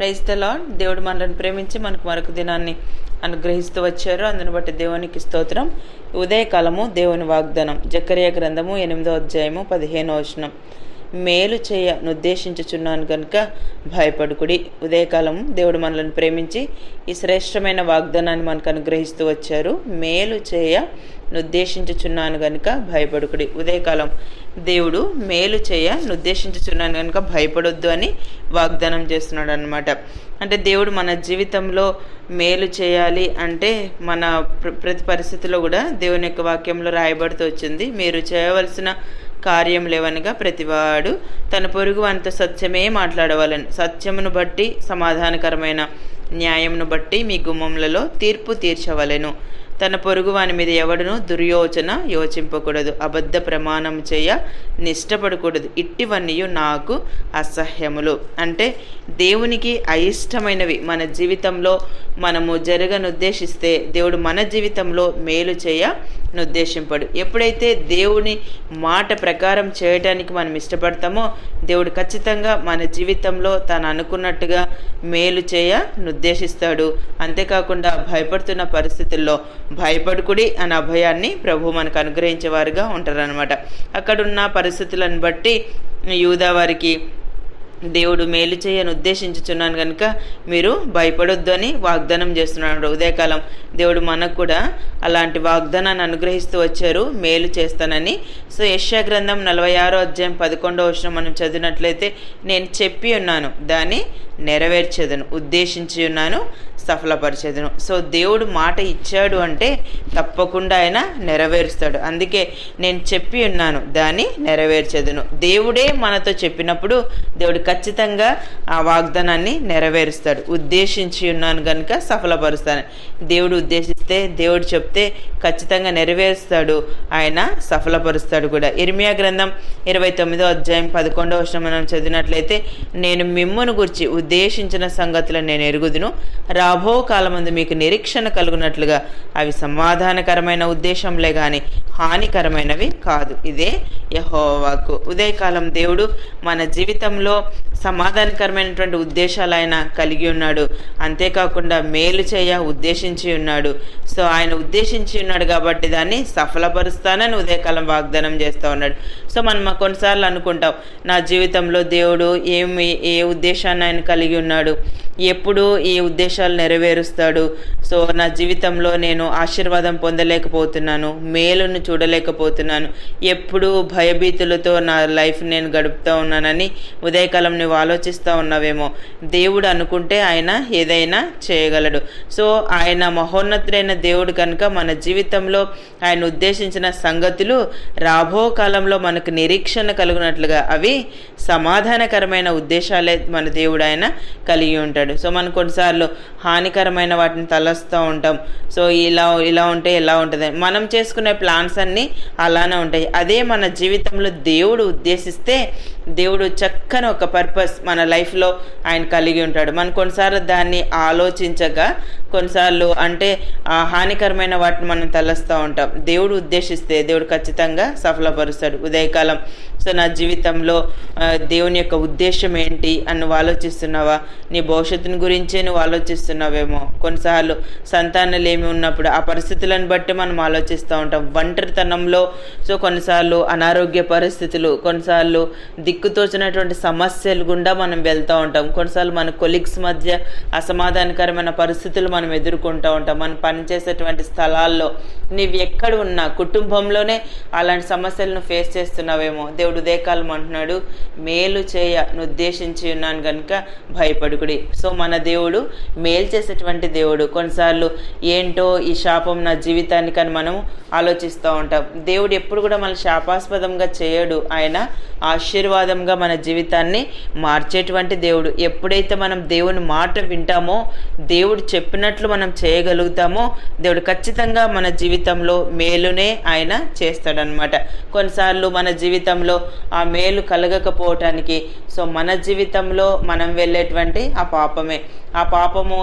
Praise the lord దేవుడు మనల్ని ప్రేమించి మనకు మరొక దినాన్ని అనుగ్రహిస్తూ వచ్చారు. అందుని బట్టి దేవునికి స్తోత్రం. ఉదయకాలము దేవుని వాగ్దానం. జక్కరియ గ్రంథము ఎనిమిదో అధ్యాయము పదిహేనో వచనం. మేలు చేయ నుద్దేశించుచున్నాను కనుక భయపడుకుడి. ఉదయకాలం దేవుడు మనల్ని ప్రేమించి ఈ శ్రేష్టమైన వాగ్దానాన్ని మనకు అనుగ్రహిస్తూ వచ్చారు. మేలు చేయ నుద్దేశించుచున్నాను కనుక భయపడుకుడి. ఉదయకాలం దేవుడు మేలు చేయ నుద్దేశించుచున్నాను కనుక భయపడొద్దు అని వాగ్దానం చేస్తున్నాడు అనమాట అంటే దేవుడు మన జీవితంలో మేలు చేయాలి అంటే మన ప్ర- ప్రతి పరిస్థితిలో కూడా దేవుని యొక్క వాక్యంలో రాయబడుతూ వచ్చింది. మీరు చేయవలసిన కార్యం లేవనగా ప్రతివాడు తన పొరుగు అంత సత్యమే మాట్లాడవాలని. సత్యమును బట్టి సమాధానకరమైన న్యాయమును బట్టి మీ గుమ్మములలో తీర్పు తీర్చవలెను. తన పొరుగు వాని మీద ఎవడును దుర్యోచన యోచింపకూడదు. అబద్ధ ప్రమాణం చేయ నిష్టపడకూడదు. ఇట్టివన్నీ నాకు అసహ్యములు. అంటే దేవునికి అయిష్టమైనవి మన జీవితంలో మనము జరగనుద్దేశిస్తే దేవుడు మన జీవితంలో మేలు చేయ నుద్దేశింపడు ఎప్పుడైతే దేవుని మాట ప్రకారం చేయటానికి మనం ఇష్టపడతామో దేవుడు ఖచ్చితంగా మన జీవితంలో తను అనుకున్నట్టుగా మేలు చేయ నిర్దేశిస్తాడు అంతేకాకుండా భయపడుతున్న పరిస్థితుల్లో భయపడుకుడి అనే అభయాన్ని ప్రభు మనకు అనుగ్రహించేవారుగా ఉంటారనమాట అక్కడున్న పరిస్థితులను బట్టి యూదా వారికి దేవుడు మేలు చేయని ఉద్దేశించుచున్నాను కనుక మీరు భయపడొద్దు అని వాగ్దానం చేస్తున్నాడు ఉదయకాలం. దేవుడు మనకు కూడా అలాంటి వాగ్దానాన్ని అనుగ్రహిస్తూ వచ్చారు మేలు చేస్తానని. సో యశ్యా గ్రంథం నలభై ఆరో అధ్యాయం పదకొండో వచ్చిన మనం చదివినట్లయితే నేను చెప్పి ఉన్నాను దాన్ని నెరవేర్చేదను ఉద్దేశించి ఉన్నాను సఫలపరిచేదను. సో దేవుడు మాట ఇచ్చాడు అంటే తప్పకుండా ఆయన నెరవేరుస్తాడు. అందుకే నేను చెప్పి ఉన్నాను దాన్ని నెరవేర్చేదను. దేవుడే మనతో చెప్పినప్పుడు దేవుడు ఖచ్చితంగా ఆ వాగ్దానాన్ని నెరవేరుస్తాడు. ఉద్దేశించి ఉన్నాను కనుక సఫలపరుస్తాను. దేవుడు చెప్తే దేవుడు చెప్తే ఖచ్చితంగా నెరవేరుస్తాడు. ఆయన సఫలపరుస్తాడు కూడా. ఇర్మియా గ్రంథం ఇరవై తొమ్మిదో అధ్యాయం పదకొండో వర్షం మనం చదివినట్లయితే నేను మిమ్మును గురించి ఉద్దేశించిన సంగతులను నేను ఎరుగుదును. రాబో కాలమందు మీకు నిరీక్షణ కలుగునట్లుగా. అవి సమాధానకరమైన ఉద్దేశంలే కానీ హానికరమైనవి కాదు. ఇదే యహోవాకు. ఉదయకాలం దేవుడు మన జీవితంలో సమాధానకరమైనటువంటి ఉద్దేశాలు ఆయన కలిగి ఉన్నాడు. అంతేకాకుండా మేలు చేయ ఉద్దేశించి ఉన్నాడు. సో ఆయన ఉద్దేశించి ఉన్నాడు కాబట్టి దాన్ని సఫలపరుస్తానని ఉదయకాలం వాగ్దానం చేస్తూ ఉన్నాడు. సో మనం కొన్నిసార్లు అనుకుంటాం నా జీవితంలో దేవుడు ఏమి ఏ ఉద్దేశాన్ని ఆయన కలిగి ఉన్నాడు? ఎప్పుడు ఈ ఉద్దేశాలు నెరవేరుస్తాడు. సో నా జీవితంలో నేను ఆశీర్వాదం పొందలేకపోతున్నాను. మేలును చూడలేకపోతున్నాను. ఎప్పుడు భయభీతులతో నా లైఫ్ నేను గడుపుతూ ఉన్నానని ఉదయకాలం నువ్వు ఆలోచిస్తూ ఉన్నావేమో. దేవుడు అనుకుంటే ఆయన ఏదైనా చేయగలడు. సో ఆయన మహోన్నతుడైన దేవుడు కనుక మన జీవితంలో ఆయన ఉద్దేశించిన సంగతులు రాబో కాలంలో మనకు నిరీక్షణ కలుగునట్లుగా అవి సమాధానకరమైన ఉద్దేశాలే మన దేవుడు ఆయన కలిగి ఉంటాడు. సో మనం కొన్నిసార్లు హానికరమైన వాటిని తలస్తూ ఉంటాం. సో ఇలా ఇలా ఉంటే ఎలా ఉంటుంది? మనం చేసుకునే ప్లాన్స్ అన్నీ అలానే ఉంటాయి. అదే మన జీవితంలో దేవుడు ఉద్దేశిస్తే దేవుడు చక్కని ఒక పర్పస్ మన లైఫ్లో ఆయన కలిగి ఉంటాడు. మనం కొన్నిసార్లు దాన్ని ఆలోచించగా కొన్నిసార్లు అంటే ఆ హానికరమైన వాటిని మనం తలస్తూ ఉంటాం. దేవుడు ఉద్దేశిస్తే దేవుడు ఖచ్చితంగా సఫలపరుస్తాడు. ఉదయకాలం సో నా జీవితంలో దేవుని యొక్క ఉద్దేశం ఏంటి అని నువ్వు ఆలోచిస్తున్నావా? నీ భవిష్యత్తుని గురించే నువ్వు ఆలోచిస్తున్నావేమో? కొన్నిసార్లు సంతానాలు ఏమి ఉన్నప్పుడు ఆ పరిస్థితులను బట్టి మనం ఆలోచిస్తూ ఉంటాం. ఒంటరితనంలో సో కొన్నిసార్లు అనారోగ్య పరిస్థితులు కొన్నిసార్లు దిక్కుతోచినటువంటి సమస్యలు గుండా మనం వెళ్తూ ఉంటాం. కొన్నిసార్లు మన కొలీగ్స్ మధ్య అసమాధానకరమైన పరిస్థితులు మనం ఎదుర్కొంటూ ఉంటాం. మనం పనిచేసేటువంటి స్థలాల్లో నీవు ఎక్కడ ఉన్నా కుటుంబంలోనే అలాంటి సమస్యలను ఫేస్ చేస్తున్నావేమో. దేవుడు ఉదయకాలం అంటున్నాడు మేలు చేయ నుద్దేశించి ఉన్నాను కనుక భయపడుకుడి. సో మన దేవుడు మేలు చేసేటువంటి దేవుడు. కొన్నిసార్లు ఏంటో ఈ శాపం నా జీవితానికని మనం ఆలోచిస్తూ ఉంటాం. దేవుడు ఎప్పుడు కూడా మన శాపాస్పదంగా చేయడు. ఆయన ఆశీర్వాదంగా మన జీవితాన్ని మార్చేటువంటి దేవుడు. ఎప్పుడైతే మనం దేవుని మాట వింటామో దేవుడు చెప్పినట్లు మనం చేయగలుగుతామో దేవుడు ఖచ్చితంగా మన జీవితంలో మేలునే ఆయన చేస్తాడనమాట కొన్నిసార్లు మన జీవితంలో ఆ మేలు కలగకపోవటానికి సో మన జీవితంలో మనం వెళ్ళేటువంటి ఆ పాపమే. ఆ పాపము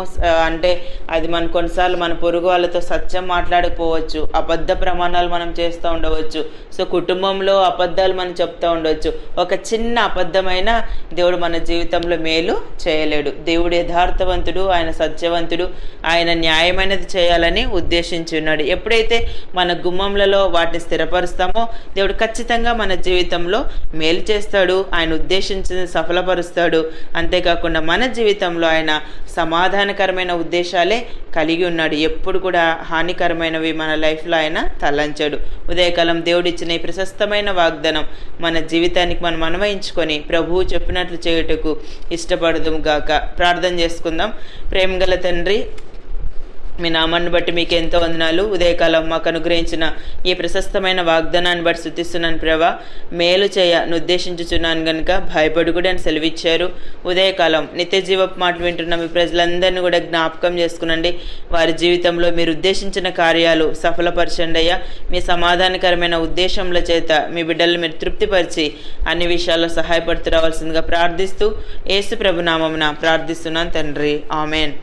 అంటే అది మన కొన్నిసార్లు మన పొరుగు వాళ్ళతో సత్యం మాట్లాడకపోవచ్చు అబద్ధ ప్రమాణాలు మనం చేస్తూ ఉండవచ్చు సో కుటుంబంలో అబద్ధాలు మనం చెప్తూ ఉండవచ్చు ఒక చిన్న అబద్ధమైన దేవుడు మన జీవితంలో మేలు చేయలేడు. దేవుడు యథార్థవంతుడు ఆయన సత్యవంతుడు ఆయన న్యాయమైనది చేయాలని ఉద్దేశించి ఉన్నాడు. ఎప్పుడైతే మన గుమ్మంలలో వాటిని స్థిరపరుస్తామో దేవుడు ఖచ్చితంగా మన జీవితంలో మేలు చేస్తాడు ఆయన ఉద్దేశించింది సఫలపరుస్తాడు. అంతేకాకుండా మన జీవితంలో ఆయన సమాధానకరమైన ఉద్దేశాలే కలిగి ఉన్నాడు. ఎప్పుడు కూడా హానికరమైనవి మన లైఫ్లో ఆయన తలంచాడు. ఉదయకాలం దేవుడిచ్చిన ఈ ప్రశస్తమైన వాగ్దానం మన జీవితానికి మనం అన్వయించుకొని ప్రభువు చెప్పినట్లు చేయుటకు ఇష్టపడదుము గాక. ప్రార్థన చేసుకుందాం. ప్రేమగల తండ్రి మీ నామాన్ని బట్టి మీకు ఎంతో వందనాలు. ఉదయకాలం మాకు అనుగ్రహించిన ఈ ప్రశస్తమైన వాగ్దానాన్ని బట్టి శుద్ధిస్తున్నాను ప్రభా. మేలు చేయ ఉద్దేశించుచున్నాను గనుక భయపడుకుడి అని సెలవిచ్చారు. ఉదయకాలం నిత్య జీవపు మాట వింటున్న మీ ప్రజలందరినీ కూడా జ్ఞాపకం చేసుకునండి. వారి జీవితంలో మీరు ఉద్దేశించిన కార్యాలు సఫలపరచండి అయ్యా. మీ సమాధానకరమైన ఉద్దేశంల చేత మీ బిడ్డలు మీరు తృప్తిపరిచి అన్ని విషయాల్లో సహాయపడుతూ రావాల్సిందిగా ప్రార్థిస్తూ ఏసు ప్రభునామమున ప్రార్థిస్తున్నాను తండ్రి. ఆమెన్.